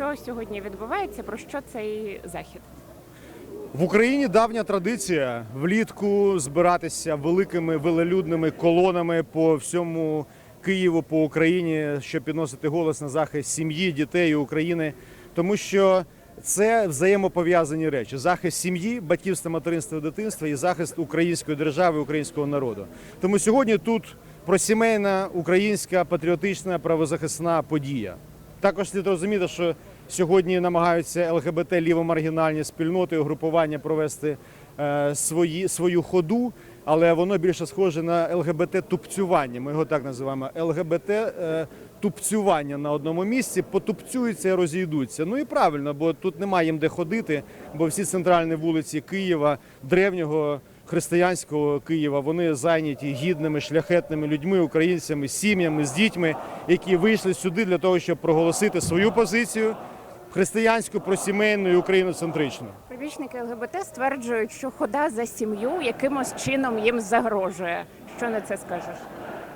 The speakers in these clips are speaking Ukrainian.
що сьогодні відбувається, про що цей захід? В Україні давня традиція влітку збиратися великими велелюдними колонами по всьому Києву, по Україні, щоб підносити голос на захист сім'ї, дітей України, тому що це взаємопов'язані речі: захист сім'ї, батьківства, материнства, дитинства і захист української держави, українського народу. Тому сьогодні тут про сімейна українська патріотична правозахисна подія. Також слід розуміти, що сьогодні намагаються ЛГБТ лівомаргінальні спільноти угрупування провести е, свої, свою ходу, але воно більше схоже на ЛГБТ тупцювання. Ми його так називаємо. ЛГБТ е, тупцювання на одному місці, потупцюються і розійдуться. Ну і правильно, бо тут немає їм де ходити, бо всі центральні вулиці Києва, древнього християнського Києва, вони зайняті гідними, шляхетними людьми, українцями, сім'ями, з дітьми, які вийшли сюди для того, щоб проголосити свою позицію християнську, просімейну і україноцентричну. Прибічники ЛГБТ стверджують, що хода за сім'ю якимось чином їм загрожує. Що на це скажеш?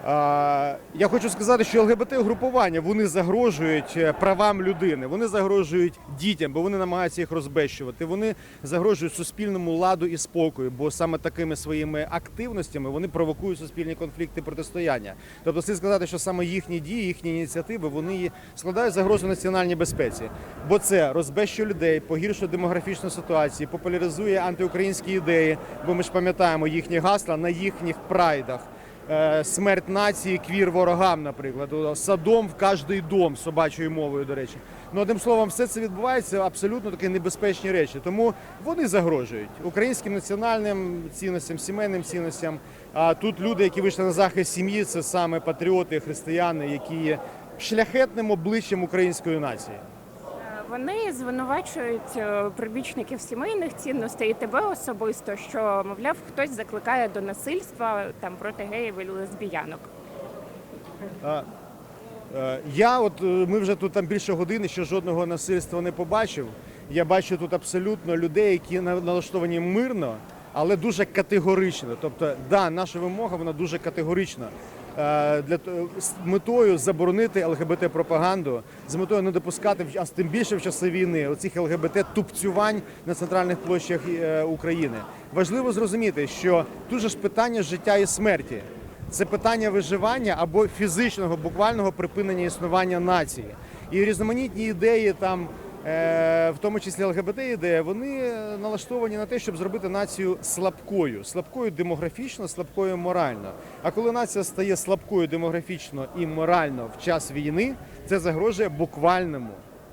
Я хочу сказати, що ЛГБТ-групування вони загрожують е, правам людини, вони загрожують дітям, бо вони намагаються їх розбещувати. Вони загрожують суспільному ладу і спокою, бо саме такими своїми активностями вони провокують суспільні конфлікти протистояння. Тобто, слід сказати, що саме їхні дії, їхні ініціативи вони складають загрозу національній безпеці, бо це розбещує людей, погіршує демографічну ситуацію, популяризує антиукраїнські ідеї. Бо ми ж пам'ятаємо їхні гасла на їхніх прайдах. Е, смерть нації, квір ворогам, наприклад, садом в кожний дом собачою мовою, до речі. Ну, одним словом, все це відбувається абсолютно такі небезпечні речі. Тому вони загрожують українським національним цінностям, сімейним цінностям. А тут люди, які вийшли на захист сім'ї, це саме патріоти, християни, які є шляхетним обличчям української нації. Вони звинувачують е, прибічників сімейних цінностей і тебе особисто, що мовляв хтось закликає до насильства там проти геїв і лесбіянок. А, е, Я от е, ми вже тут там більше години, ще жодного насильства не побачив. Я бачу тут абсолютно людей, які налаштовані мирно, але дуже категорично. Тобто, да, наша вимога вона дуже категорична. Е, Для т- з метою заборонити ЛГБТ пропаганду, з метою не допускати а тим більше в часи війни оцих ЛГБТ тупцювань на центральних площах е, України. Важливо зрозуміти, що тут же ж питання життя і смерті. Це питання виживання або фізичного, буквального припинення існування нації. І різноманітні ідеї, там, е, в тому числі ЛГБТ ідеї, вони е, налаштовані на те, щоб зробити націю слабкою, слабкою демографічно, слабкою морально. А коли нація стає слабкою демографічно і морально в час війни, це загрожує буквальному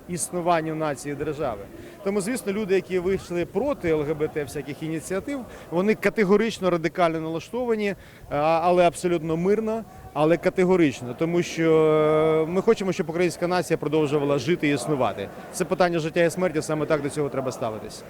існуванню нації держави. Тому, звісно, люди, які вийшли проти ЛГБТ всяких ініціатив, вони категорично радикально налаштовані, але абсолютно мирно, але категорично, тому що е, ми хочемо, щоб українська нація продовжувала жити і існувати. Це питання життя і смерті, саме так до цього треба ставитись.